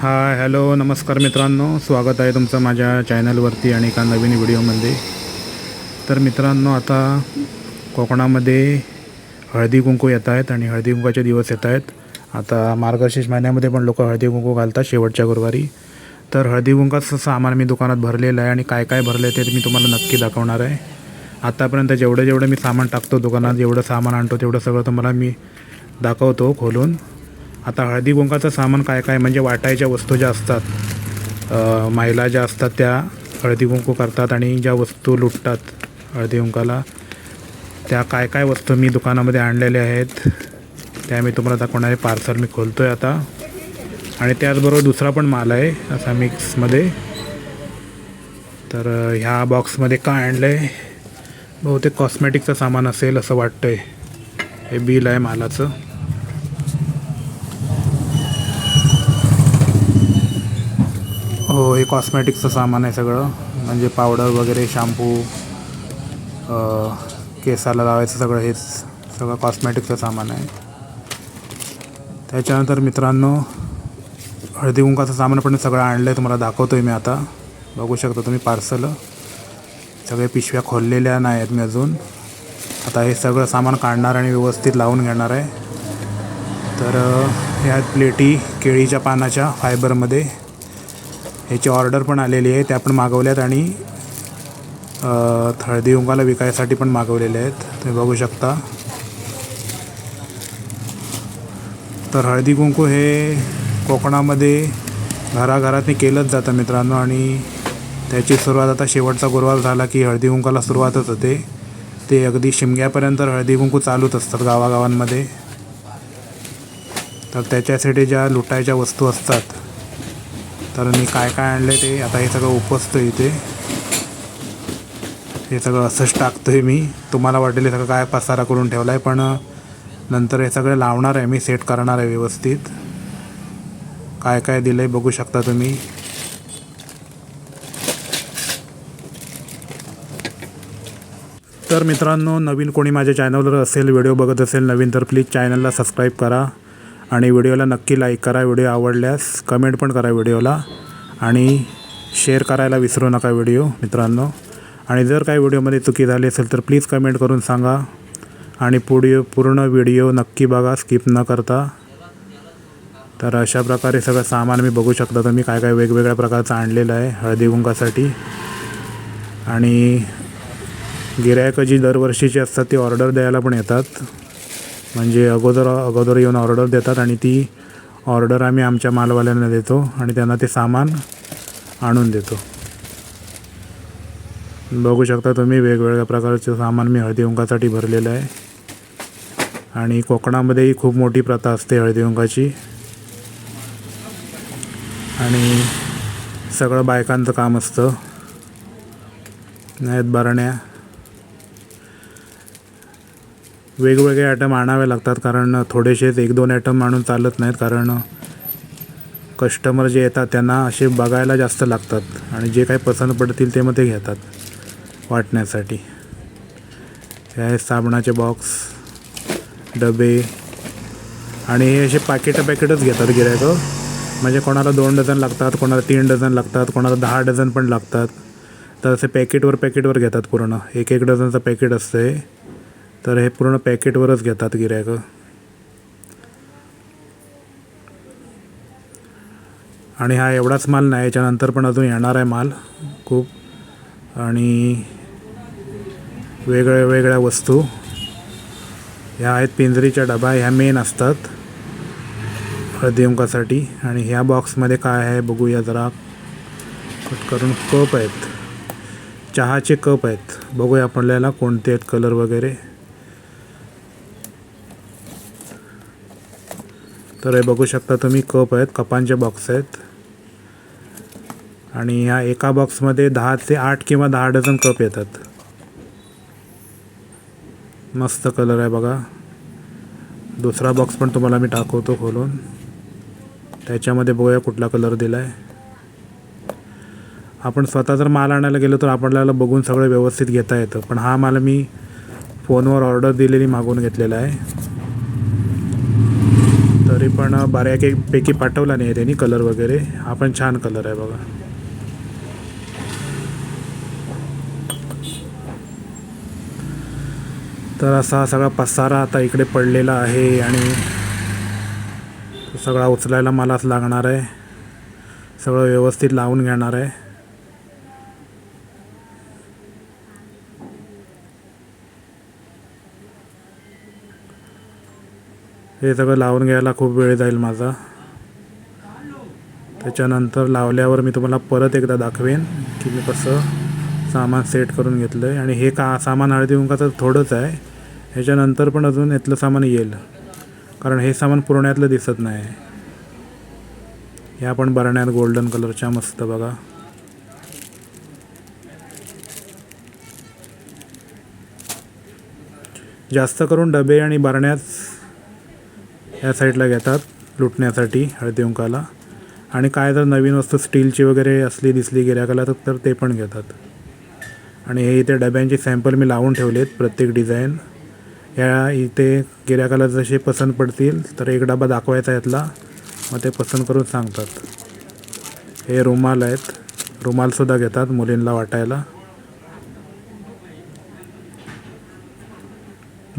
Hi hello नमस्कार मित्रांनो. स्वागत आहे तुमचं माझ्या चॅनलवरती आणि एका नवीन व्हिडिओमध्ये. तर मित्रांनो आता कोकणामध्ये हळदी कुंकू येत आहेत आणि हळदी कुंकूचे दिवस येत आहेत. आता मार्गशीर्ष महिन्यामध्ये पण लोक हळदी कुंकू घालतात शेवटच्या गुरुवारी. तर हळदी कुंकाचं सामान मी दुकानात भरलेलं आहे आणि काय काय भरलं आहे ते मी तुम्हाला नक्की दाखवणार आहे. आतापर्यंत जेवढं जेवढं मी सामान टाकतो दुकानात जेवढं सामान आणतो तेवढं सगळं तुम्हाला मी दाखवतो खोलून. आता हळदी कुंकाचं सामान काय काय म्हणजे वाटायच्या वस्तू ज्या असतात महिला ज्या असतात त्या हळदी कुंकू करतात आणि ज्या वस्तू लुटतात हळदी कुंकाला त्या काय काय वस्तू मी दुकानामध्ये आणलेल्या आहेत त्या मी तुम्हाला दाखवणार आहे. पार्सल मी खोलतो आहे आता. आणि त्याचबरोबर दुसरा पण माल आहे असा मिक्समध्ये. तर ह्या बॉक्समध्ये काय आणलं आहे बहुतेक कॉस्मॅटिकचं सामान असेल असं वाटतं आहे हे बिल आहे मालाचं. हे कॉस्मॅटिकचं सामान आहे सगळं. म्हणजे पावडर वगैरे शॅम्पू केसाला लावायचं सगळं हेच सगळं कॉस्मॅटिकचं सामान आहे. त्याच्यानंतर मित्रांनो हळदी कुंकाचं सामान पण सगळं आणलं आहे तुम्हाला दाखवतो आहे मी आता. बघू शकता तुम्ही पार्सल सगळे पिशव्या खोललेल्या नाही आहेत मी अजून. आता हे सगळं सामान काढणार आणि व्यवस्थित लावून घेणार आहे. तर ह्या आहेत प्लेटी केळीच्या पानाच्या फायबरमध्ये ह्याची ऑर्डर पण आलेली आहे त्या पण मागवल्यात आणि अ, हळदी विकायसाठी पण मागवलेले आहेत तुम्ही बघू शकता. तर हळदी कुंकू हे कोकणामध्ये घराघरातनी केलंच जातं मित्रांनो आणि त्याची सुरुवात आता शेवटचा गुरुवार झाला की हळदी कुंकाला सुरुवातच होते. ते अगदी शिमग्यापर्यंत हळदी कुंकू चालूच असतात गावागावांमध्ये. तर त्याच्यासाठी ज्या लुटायच्या वस्तू असतात तर मी काय काय आणलं ते आता हे सगळं उपसतो इथे. हे सगळं असंच टाकतो आहे मी. तुम्हाला वाटेल हे सगळं काय पसारा करून ठेवला आहे पण नंतर हे सगळं लावणार आहे मी सेट करणार आहे व्यवस्थित. काय काय दिलं आहे बघू शकता तुम्ही. तर मित्रांनो नवीन कोणी माझ्या चॅनलवर असेल व्हिडिओ बघत असेल नवीन तर प्लीज चॅनलला सबस्क्राईब करा. आणि व्हिडिओला नक्की लाईक करा. व्हिडिओ आवडल्यास कमेंट पण करा व्हिडिओला. आणि शेअर करायला विसरू नका व्हिडिओ मित्रांनो. आणि जर काही व्हिडिओमध्ये चुकी झाली असेल तर प्लीज कमेंट करून सांगा. आणि पुढे पूर्ण व्हिडिओ नक्की बघा स्किप न करता. तर अशा प्रकारे सगळं सामान मी बघू शकता. तुम्ही काय काय वेगवेगळ्या प्रकारचं आणलेलं आहे हळदी कुंकासाठी. आणि गिरायकं जी दरवर्षीची असतात ती ऑर्डर द्यायला पण येतात. म्हणजे अगोदर अगोदर येऊन ऑर्डर देतात आणि ती ऑर्डर आम्ही आमच्या मालवाल्यांना देतो आणि त्यांना ते सामान आणून देतो. बघू शकता तुम्ही वेगवेगळ्या प्रकारचं सामान मी हळदीवंकासाठी भरलेलं आहे. आणि कोकणामध्येही खूप मोठी प्रथा असते हळदीवंकाची आणि सगळं बायकांचं काम असतं. नाहीत बरण्या. वेगवेगळे ॲटम आणावे लागतात कारण थोडेसेच एक दोन ॲटम आणून चालत नाहीत कारण कस्टमर जे येतात त्यांना असे बघायला जास्त लागतात आणि जे काही पसंत पडतील ते मग ते घेतात वाटण्यासाठी. हे आहे साबणाचे बॉक्स डबे आणि हे असे पॅकेटं पॅकेटच घेतात गिरायकं. म्हणजे कोणाला दोन डझन लागतात कोणाला तीन डझन लागतात कोणाला दहा डझन पण लागतात. तर असे पॅकेटवर पॅकेटवर घेतात पूर्ण. एक एक डझनचं पॅकेट असतं आहे तर हे पूर्ण पॅकेटवरच घेतात गिरायकं आणि हा एवढाच माल नाही याच्यानंतर पण अजून येणार आहे माल खूप. आणि वेगळ्या वेगळ्या वस्तू. ह्या आहेत पिंजरीच्या डबा ह्या मेन असतात हळदी आणि ह्या बॉक्समध्ये काय आहे बघूया जरा. कट करून कप आहेत. चहाचे कप आहेत. बघूया आपल्याला कोणते आहेत कलर वगैरे. तर हे बघू शकता तुम्ही कप आहेत कपांचे बॉक्स आहेत. आणि ह्या एका बॉक्समध्ये दहा ते आठ किंवा दहा डझन कप येतात. मस्त कलर आहे बघा. दुसरा बॉक्स पण तुम्हाला मी टाकवतो खोलून. त्याच्यामध्ये बघूया कुठला कलर दिला आहे आपण स्वतः जर माल आणायला गेलो तर आपल्याला बघून सगळं व्यवस्थित घेता येतं. पण हा माल मी फोनवर ऑर्डर दिलेली मागून घेतलेला आहे. पण बऱ्यापैकी पैकी पाठवला नाही आहे त्यांनी कलर वगैरे. हा पण छान कलर आहे बघा. तर असा सगळा पसारा आता इकडे पडलेला आहे आणि सगळा उचलायला मलाच लागणार आहे. सगळं व्यवस्थित लावून घेणार आहे. हे सगळं लावून घ्यायला खूप वेळ जाईल माझा. त्याच्यानंतर लावल्यावर मी तुम्हाला परत एकदा दाखवेन की मी कसं सामान सेट करून घेतलं आहे आणि हे का सामान हळदी कुंकाचं थोडंच आहे. ह्याच्यानंतर पण अजून यातलं सामान येईल. कारण हे सामान पुरण्यातलं दिसत नाही. ह्या पण बरण्यात गोल्डन कलरच्या मस्त बघा. जास्त करून डबे आणि बरण्याच या साईडला घेतात लुटण्यासाठी हळदी उंकाला आणि काय जर नवीन वस्तू स्टीलची वगैरे असली दिसली गिऱ्हाईकाला तर ते पण घेतात. आणि हे इथे डब्यांचे सॅम्पल मी लावून ठेवलेत प्रत्येक डिझाईन. ह्या इथे गिऱ्हाईकाला जसे पसंत पडतील तर एक डबा दाखवायचा यातला. मग ते पसंत करून सांगतात. हे रुमाल आहेत. रुमालसुद्धा घेतात मुलींना वाटायला.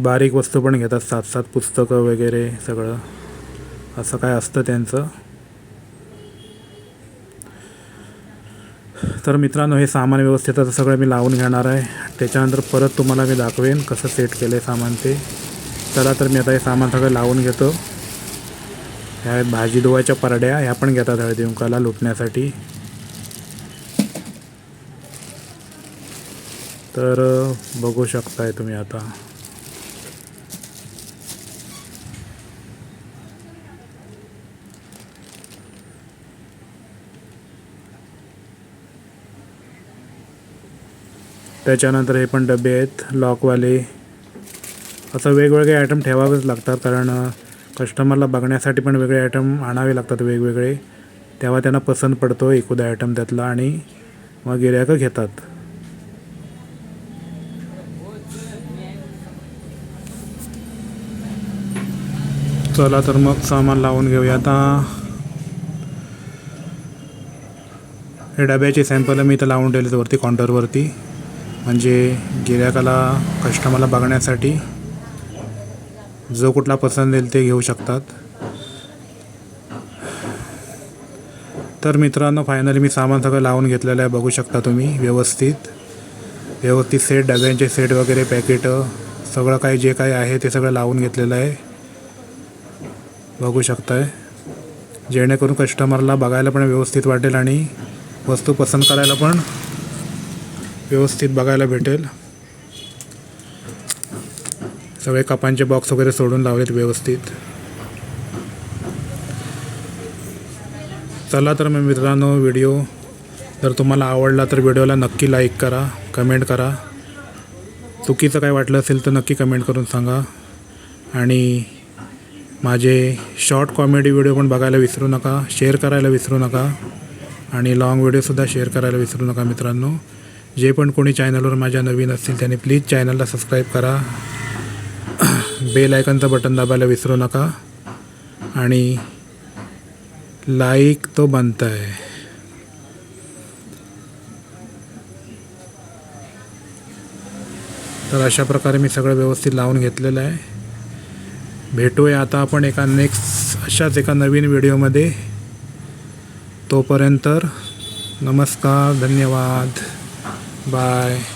बारीक वस्तू पण घेतात सात सात पुस्तकं वगैरे सगळं. असं काय असतं त्यांचं. तर मित्रांनो हे सामान व्यवस्थित आता सगळं मी लावून घेणार आहे. त्याच्यानंतर परत तुम्हाला मी दाखवेन कसं सेट केलं आहे सामान ते. चला तर मी आता हे सामान सगळं लावून घेतो. ह्या आहेत भाजी धुवायच्या परड्या ह्या पण घेतात हळदी लुटण्यासाठी. तर बघू शकताय तुम्ही आता. त्याच्यानंतर हे पण डबे आहेत लॉकवाले. असं वेगवेगळे आयटम ठेवावेच लागतात कारण कस्टमरला बघण्यासाठी पण वेगळे आयटम आणावे लागतात वेगवेगळे. तेव्हा त्यांना पसंत पडतो एखादा आयटम त्यातला आणि मग गिऱ्हाईकं घेतात. चला तर मग सामान लावून घेऊया आता. हे डब्याचे सॅम्पल मी इथं लावून ठेवले वरती काउंटरवरती म्हणजे गिऱ्हाईकाला कस्टमरला बघण्यासाठी जो कुठला पसंत येईल ते घेऊ शकतात. तर मित्रांनो फायनली मी सामान सगळं लावून घेतलेलं आहे बघू शकता तुम्ही व्यवस्थित. व्यवस्थित सेट डब्यांचे सेट वगैरे पॅकेटं सगळं काही जे काही आहे ते सगळं लावून घेतलेलं आहे. बघू शकताय. जेणेकरून कस्टमरला बघायला पण व्यवस्थित वाटेल आणि वस्तू पसंत करायला पण व्यवस्थित बघायला भेटेल. सगळे कपांचे बॉक्स वगैरे सोडून लावलेत व्यवस्थित. चला तर मग मित्रांनो व्हिडिओ जर तुम्हाला आवडला तर व्हिडिओला नक्की लाईक करा कमेंट करा. चुकीचं काय वाटलं असेल तर नक्की कमेंट करून सांगा. आणि माझे शॉर्ट कॉमेडी व्हिडिओ पण बघायला विसरू नका शेअर करायला विसरू नका. आणि लाँग व्हिडिओसुद्धा शेअर करायला विसरू नका मित्रांनो. जे पण कोणी चॅनलवर माझ्या नवीन असतील त्यांनी प्लीज चॅनलला सबस्क्राईब करा. बेल आयकनचं बटन दाबायला विसरू नका. आणि लाईक तो बनता है तर अशा प्रकारे मी सगळं व्यवस्थित लावून घेतलेलं आहे. भेटूया आता आपण एका नेक्स्ट अशाच एका नवीन व्हिडिओमध्ये तोपर्यंत नमस्कार धन्यवाद. Bye.